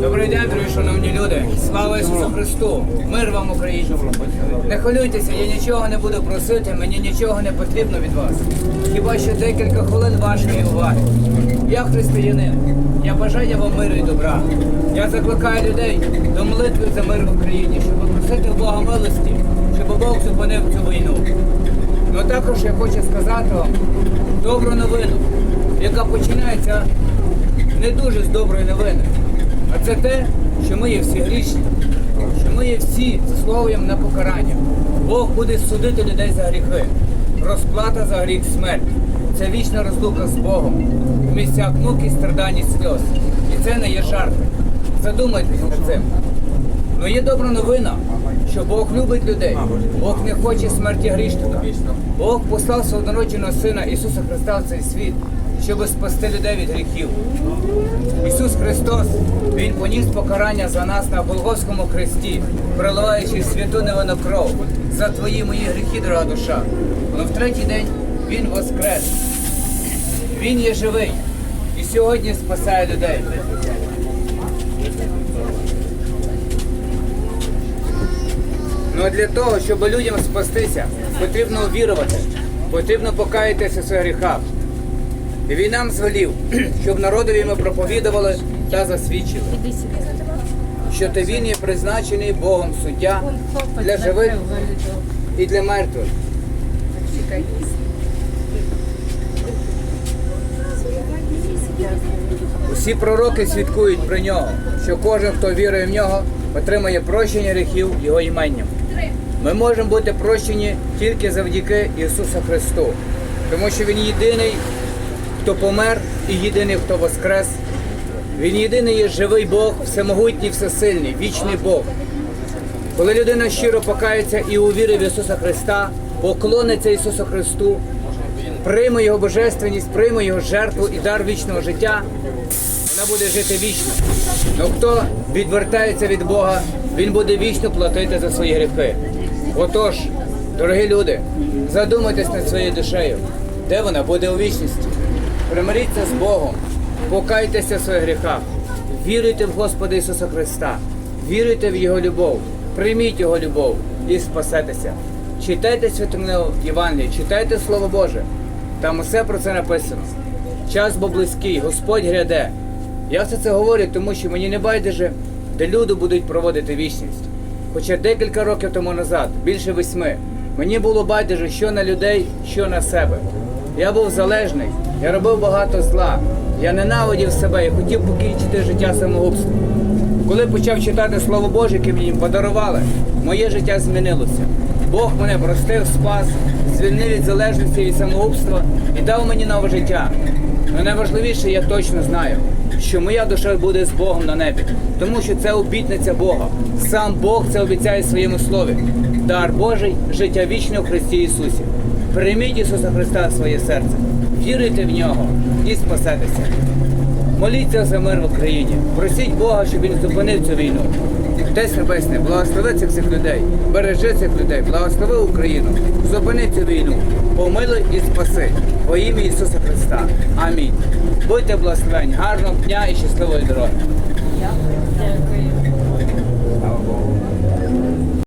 Добрий день, дорогі шановні люди. Слава Ісусу Христу! Мир вам, Україні! Не хвилюйтеся, я нічого не буду просити, мені нічого не потрібно від вас. Хіба що декілька хвилин вашої уваги. Я християнин. Я бажаю вам миру і добра. Я закликаю людей до молитви за мир в Україні, щоб просити Бога милості, щоб Бог зупинив цю війну. Ну також я хочу сказати вам добру новину, яка починається не дуже з доброї новини. А це те, що ми є всі грішні, що ми є всі заслуговуємо на покарання. Бог буде судити людей за гріхи. Розплата за гріх смерть. Це вічна розлука з Богом. В місцях муки, страдань і сльоз. І це не є жарти. Задумайтесь над цим. Ну є добра новина, що Бог любить людей. Бог не хоче смерті грішника. Бог послав свого однородженого Сина Ісуса Христа в цей світ, щоб спасти людей від гріхів. Ісус Христос, Він поніс покарання за нас на Голгофському хресті, проливаючи святу невинну кров за твої мої гріхи, дорога душа. Але в третій день Він воскрес. Він є живий і сьогодні спасає людей. Ну а для того, щоб людям спастися, потрібно вірувати, потрібно покаятися в своїх гріхах. І він нам звелів, щоб народові ми проповідували та засвідчили, що ти він є призначений Богом суддя для живих і для мертвих. Усі пророки свідкують про нього, що кожен, хто вірує в нього, отримає прощення гріхів його іменням. Ми можемо бути прощені тільки завдяки Ісусу Христу, тому що Він єдиний, хто помер, і єдиний, хто воскрес. Він єдиний є живий Бог, всемогутній, всесильний, вічний Бог. Коли людина щиро покається і увірить в Ісуса Христа, поклониться Ісусу Христу, прийме Його божественність, прийме Його жертву і дар вічного життя, вона буде жити вічно. Но хто відвертається від Бога, він буде вічно платити за свої гріхи. Отож, дорогі люди, задумайтесь над своєю душею, де вона буде у вічності. Примиріться з Богом, покайтеся в своїх гріхах, віруйте в Господа Ісуса Христа, віруйте в Його любов, прийміть Його любов і спасетеся. Читайте святому Євангелії, читайте Слово Боже. Там усе про це написано. Час бо близький, Господь гряде. Я все це говорю, тому що мені не байдуже, де люди будуть проводити вічність. Хоча декілька років тому назад, більше восьми, мені було байдуже, що на людей, що на себе. Я був залежний, я робив багато зла, я ненавидів себе і хотів покінчити життя самогубством. Коли почав читати Слово Боже, яке мені подарували, моє життя змінилося. Бог мене простив, спас, звільнив від залежності від самогубства і дав мені нове життя. Але найважливіше, я точно знаю, що моя душа буде з Богом на небі, тому що це обітниця Бога. Сам Бог це обіцяє в своєму слові. Дар Божий, життя вічне в Христі Ісусі. Прийміть Ісуса Христа в своє серце, віруйте в нього і спасетеся. Моліться за мир в Україні. Просіть Бога, щоб він зупинив цю війну. Отець Небесний, благослови цих всіх людей, бережи цих людей, благослови Україну, зупини цю війну, помилуй і спаси. Во ім'я Ісуса Христа. Амінь. Будьте благословені, гарного дня і щасливої дороги. Дякую.